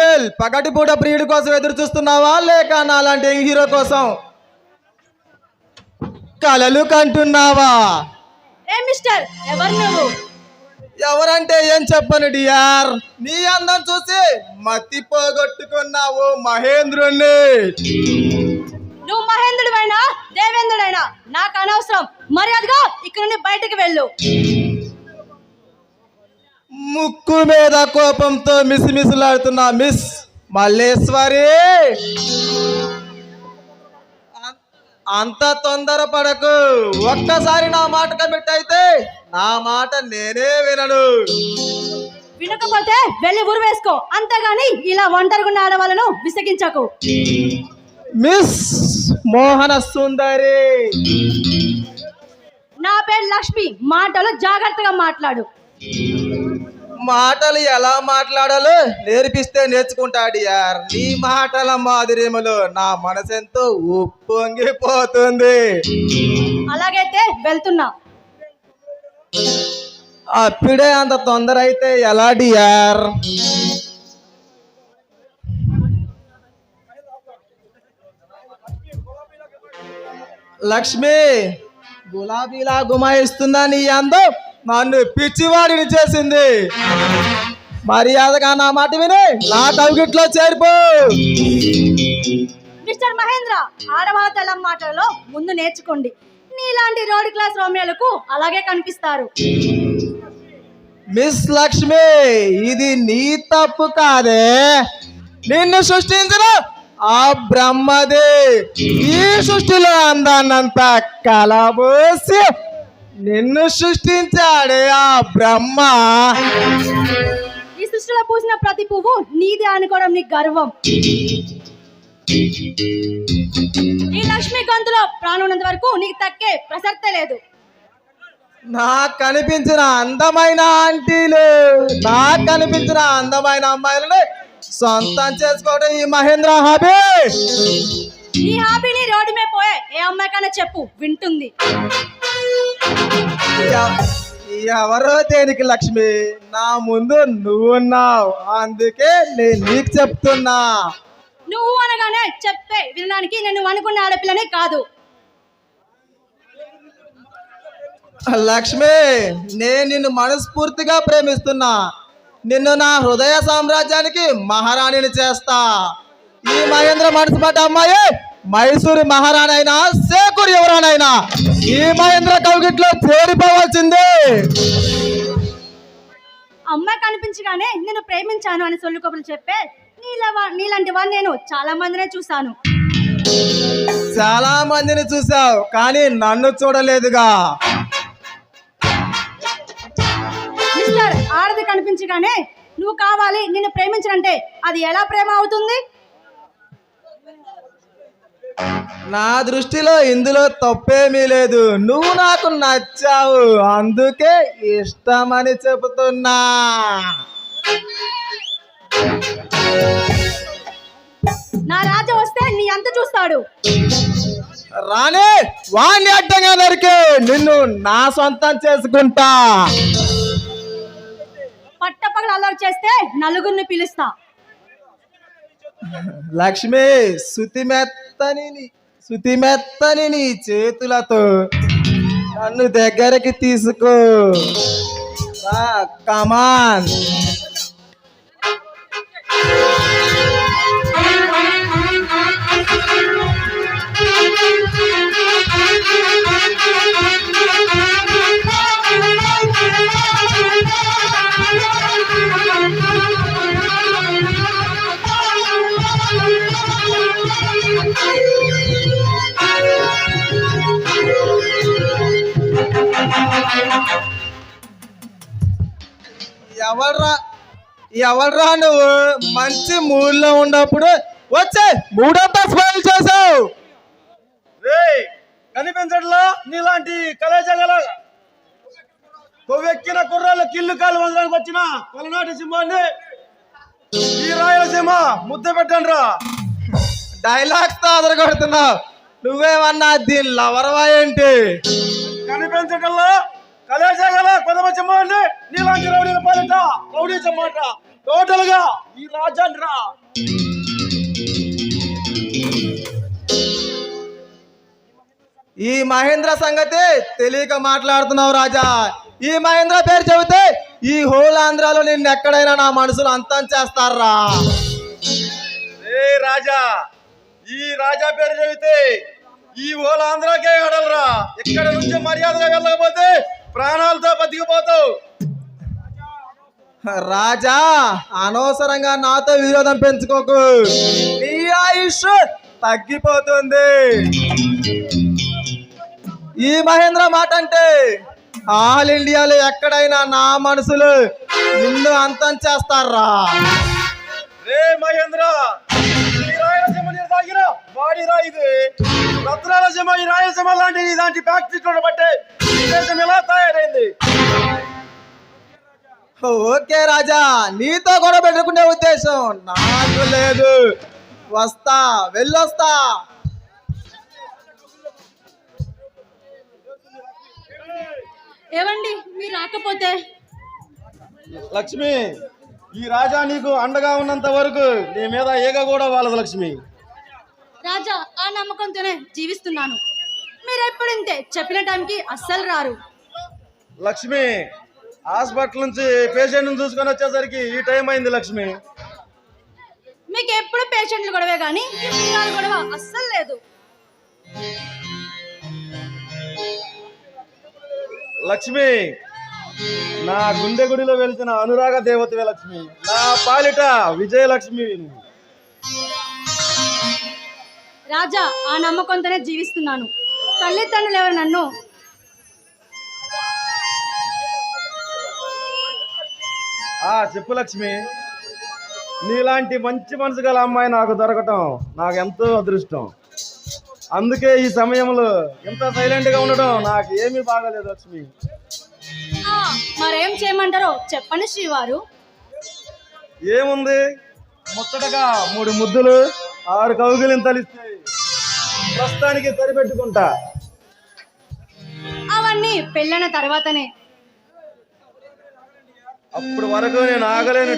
Angel పగటిపూట ప్రియుడి కోసం ఎదురు చూస్తున్నావా? లేక నాలాంటి హీరో కోసం కలలు కంటున్నావా? ఏ మిస్టర్ ఎవరు నువ్వు? ఎవరంటే ఏం చెప్పను డియార్ నీ అందం చూసి మతి పోగొట్టుకున్నావు మహేంద్రుణ్ణి. నువ్వు మహేంద్రుడివైనా దేవేంద్రుడైనా నాకు అనవసరం. మర్యాదగా ఇక్కడ నుండి బయటికి వెళ్ళు. ముక్కు మీద కోపంతో మిసిమిసిలాడుతున్నా మిస్ మల్లేశ్వరి! అంత తొందర పడకు ఒక్కసారి నా మాట కమిట్ అయితే నా మాట నేనే వినను. వినకపోతే వెళ్ళి ఊరు వేసుకో. అంతేగాని ఇలా ఒంటరిగా ఆడవాళ్ళను విసిగించకు. మిస్ మోహన సుందరి! నా పేరు లక్ష్మి. మాటలు జాగ్రత్తగా మాట్లాడు. మాటలు ఎలా మాట్లాడాలో నేర్పిస్తే నేర్చుకుంటాడు యార్. నీ మాటల మాధుర్యములు నా మనసెంతో ఉప్పొంగిపోతుంది. అలాగైతే వెళ్తున్నా. అప్పుడే అంత తొందర అయితే ఎలా డియార్ లక్ష్మి గులాబీలా గుమాయిస్తుందా నీ అందం? నన్ను పిచ్చివాడిని చేసింది. మర్యాదగా నా మాట విని. నా కవిగిట్లో చేరిపో. మిస్టర్ మహేంద్ర ఆడవాళ్ళ తెల్ల మాటలలో ముందు నేర్చుకోండి. నీలాంటి రోడ్ క్లాస్ రోమియోలకు అలాగే కనిపిస్తారు. మిస్ లక్ష్మి ఇది నీ తప్పు కాదే. నిన్ను సృష్టించిన ఆ బ్రహ్మదే. ఈ సృష్టిలో అందాన్నంతా కలబోసి నిన్ను సృష్టించాడే ఆ బ్రహ్మ. ఈ సృష్టిలో పూసిన ప్రతి పువ్వు నీదే అనుకోవడం నీ గర్వం. ఈ లక్ష్మి గొంతులో ప్రాణం ఉన్నంత వరకు నీకు తక్కే ప్రసక్తే లేదు. నాకు కనిపించిన అందమైన ఆంటీలు నాకు కనిపించిన అందమైన అమ్మాయిలని సొంతం చేసుకోవడం ఈ మహేంద్ర హాబీ నీ హాబీని రోడ్డు మీద పోయే ఏ అమ్మాయికైనా చెప్పు వింటుంది. ఎవరో దేనికి లక్ష్మి? నా ముందు నువ్వున్నావు అందుకే నేను నీకు చెప్తున్నా. నువ్వు అనగానే చెప్పే వినడానికి నేను అనుకున్న ఆడపిల్లనే కాదు. లక్ష్మి నేను నిన్ను మనస్ఫూర్తిగా ప్రేమిస్తున్నా. నిన్ను నా హృదయ సామ్రాజ్యానికి మహారాణిని చేస్తా. ఈ మహేంద్ర మనసు పడ్డ అమ్మాయి మైసూరి మహారాణి అయినా శేఖర్ ఎవరానైనా ఈ మహేంద్ర కౌగిట్లో చేరిపోవాల్సిందే అమ్మాయి కనిపించగానే నేను ప్రేమించాను అని సొల్లు కబుర్లు చెప్పే నీలా నీలాంటి వాడిని నేను చాలా మందినే చూశాను. చాలా మందిని చూసావు కానీ నన్ను చూడలేదుగా. మిస్టర్ ఆడది కనిపించగానే నువ్వు కావాలి నిన్ను ప్రేమించనంటే అది ఎలా ప్రేమ అవుతుంది? నా దృష్టిలో ఇందులో తప్పేమీ లేదు. నువ్వు నాకు నచ్చావు. అందుకే ఇష్టమని చెబుతున్నా. నా రాజు వస్తే నీ అంత చూస్తాడు. రానే వాణ్ణి అడ్డంగా నరికి. నిన్ను నా సొంతం చేసుకుంటా. పట్టపగలు అల్లరి చేస్తే నలుగురిని పిలుస్తా. లక్ష్మి శృతి మెత్తని శృతి మెత్తని నీ చేతులతో నన్ను దగ్గరికి తీసుకో. కమాన్ ఎవర్రా ఎవర్రా నువ్వు? మంచి మూడ్లో ఉన్నప్పుడు వచ్చే మూడంతా స్మైల్ చేసావు. రేయ్ కనిపించట్లా? నీలాంటి కలేజగల కొవ్వెక్కిన కుర్రాలు కిల్లు కాలు వందడానికి వచ్చిన పలనాటి సింహాన్ని ఈ రాయలసీమ ముద్ద పెట్టండి రా డైలాగ్స్తో అదరగొడుతున్నావు నువ్వేమన్నా దీని లవర్వా ఏంటి? కనిపించటంలో? కలేజగల కొదమ సింహాన్ని నీలాంటి రౌడీల పాలిట రౌడీ మాట టోటల్గా ఈ రాజ్యాన్ని రా. ఈ మహేంద్ర సంగతి తెలియక మాట్లాడుతున్నావు రాజా. ఈ మహేంద్ర పేరు చెబితే ఈ హోల్ ఆంధ్రాలో నిన్ను ఎక్కడైనా నా మనసులో అంతం చేస్తారా? ఏ రాజా ఈ రాజా పేరు చెబితే ఈ ఓల ఆంధ్రాకే ఆడలరా ఇక్కడ నుంచి మర్యాదగా వెళ్ళకపోతే ప్రాణాలతో బతికిపోతావు. రాజా అనవసరంగా నాతో విరోధం పెంచుకోకు. నీ ఆయుష్ తగ్గిపోతుంది. ఈ మహేంద్ర మాట అంటే ఆల్ ఇండియాలో ఎక్కడైనా నా మనసులు నిన్ను అంతం చేస్తారా? రే మహేంద్ర తాగిన వాడి రా ఇది రత్నాలసీమ ఈ రాయలసీమ లాంటి ఇలాంటి ఫ్యాక్టరీలను బట్టే దేశం ఎలా తయారైంది? ఓకే రాజా నీతో కూడా పెట్టుకునే ఉద్దేశం నాకు లేదు. వస్తా వెళ్ళొస్తా. ఏవండి మీరు రాకపోతే? లక్ష్మి ఈ రాజా నీకు అండగా ఉన్నంత వరకు నీ మీద ఏగ కూడా వాళ్ళదు లక్ష్మి. రాజా ఆ నమ్మకంతోనే జీవిస్తున్నాను. మీరు ఎప్పుడు ఇంతే చెప్పిన టైంకి అస్సలు రారు. లక్ష్మి హాస్పిటల్ నుంచి పేషెంట్ని చూసుకొని వచ్చేసరికి ఈ టైం అయింది లక్ష్మి. మీకు ఎప్పుడు పేషెంట్లు గొడవే కానీ గొడవ అస్సలు లేదు. లక్ష్మి నా గుండె గుడిలో వెళ్తున్న అనురాగ దేవతవే లక్ష్మి. నా పాలిట విజయలక్ష్మి. రాజా ఆ నమ్మకంతోనే జీవిస్తున్నాను. తల్లిదండ్రులు ఎవరు నన్ను? ఆ చెప్పు లక్ష్మి. నీలాంటి మంచి మనసు గల అమ్మాయి నాకు దొరకటం నాకు ఎంతో అదృష్టం. అందుకే ఈ సమయంలో ఇంత సైలెంట్గా ఉండడం నాకు ఏమీ బాగలేదు లక్ష్మి. మరేం చేయమంటారో చెప్పండి శ్రీవారు. ఏముంది? ముచ్చటగా మూడు ముద్దులు. ఆరు కౌగిలిని తలిస్తే ప్రస్తుతానికి సరిపెట్టుకుంటా. అవన్నీ పెళ్ళైన తర్వాతనే. అప్పుడు వరకు నేను ఆగలేను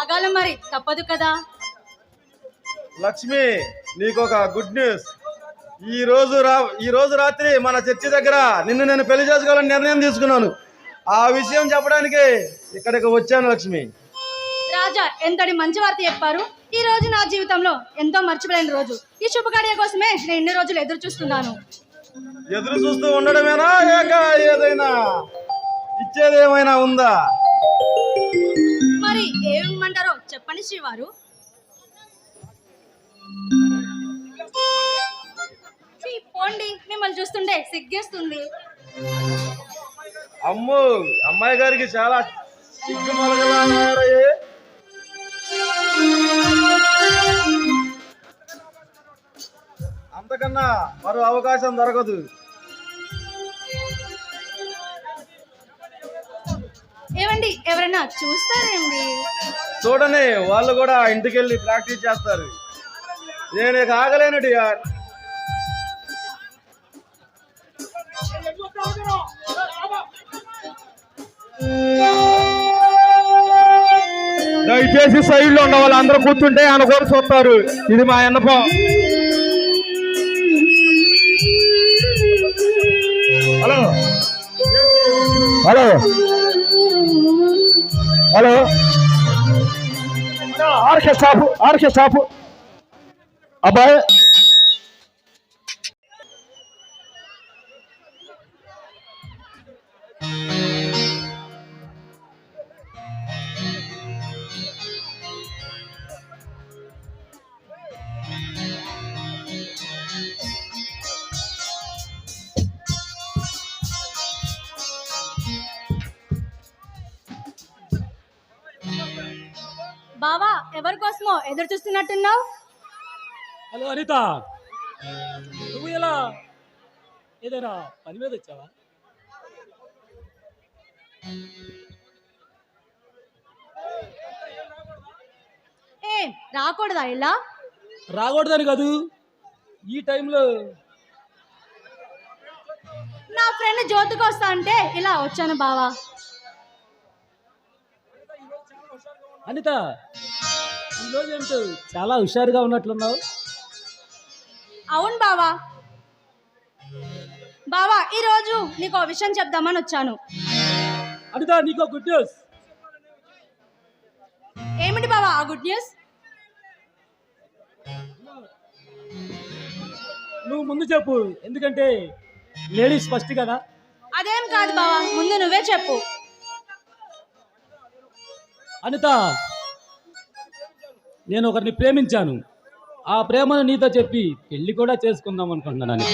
ఆగాల మరి తప్పదు కదా. లక్ష్మి నీకు ఒక గుడ్ న్యూస్. ఈ రోజు రా ఈ రోజు రాత్రి మన చర్చి దగ్గర నిన్ను నేను పెళ్ళి చేసుకోవాలని నిర్ణయం తీసుకున్నాను. ఆ విషయం చెప్పడానికి ఇక్కడికి వచ్చాను లక్ష్మి. రాజా ఎంతటి మంచి వార్త చెప్పారు? ఈ రోజు నా జీవితంలో ఎంతో మర్చిపోలేని రోజు. ఈ శుభకార్య కోసమే నేను ఎన్ని రోజులు ఎదురు చూస్తున్నాను. ఎదురు చూస్తూ ఉండడమేనా? ఏక ఏదైనా? ఇచ్చేది ఏమైనా ఉందా? మరి ఏమిమ్మంటారో చెప్పండి శ్రీవారు. పోండి మిమ్మల్ని చూస్తుంటే సిగ్గేస్తుంది. అమ్మో అమ్మాయి గారికి చాలా సిగ్గు అంతకన్నా మరో అవకాశం దొరకదు. ఏవండి ఎవరైనా చూస్తారేంటి చూడని వాళ్ళు కూడా ఇంటికి వెళ్ళి ప్రాక్టీస్ చేస్తారు. నేను ఇక ఆగలేను డియర్ దయచేసి సైడ్లో ఉన్న వాళ్ళు అందరూ కూర్చుంటే ఆయన కూడా చూస్తారు. ఇది మా అన్నపం हेलो। हेलो। आर्क साफ़ आर्क साफ़ अब आए। కోసమో ఎదురు చూస్తున్నట్టున్నావు? హలో అనిత. నువ్వు ఎలా? ఏదైనా పని మీద వచ్చావా? ఏ రాకూడదా ఇలా? రాకూడదని కాదు. ఈ టైంలో నా ఫ్రెండ్ జ్యోతికి వస్తా అంటే ఇలా వచ్చాను బావా. అనిత చాలా హుషారుగా ఉన్నట్లున్నావు. అవును బావా. బావా ఈరోజు నీకు ఒక విషయం చెప్దామని వచ్చాను. అనిత నీకో గుడ్ న్యూస్ ఏమిటి బావా ఆ గుడ్ న్యూస్ నువ్వు ముందు చెప్పు ఎందుకంటే లేడీస్ ఫస్ట్ కదా. అదేం కాదు బావా ముందు నువ్వే చెప్పు. అనిత నేను ఒకరిని ప్రేమించాను. ఆ ప్రేమను నీతో చెప్పి పెళ్ళి కూడా చేసుకుందాం అనుకుంటున్నాను.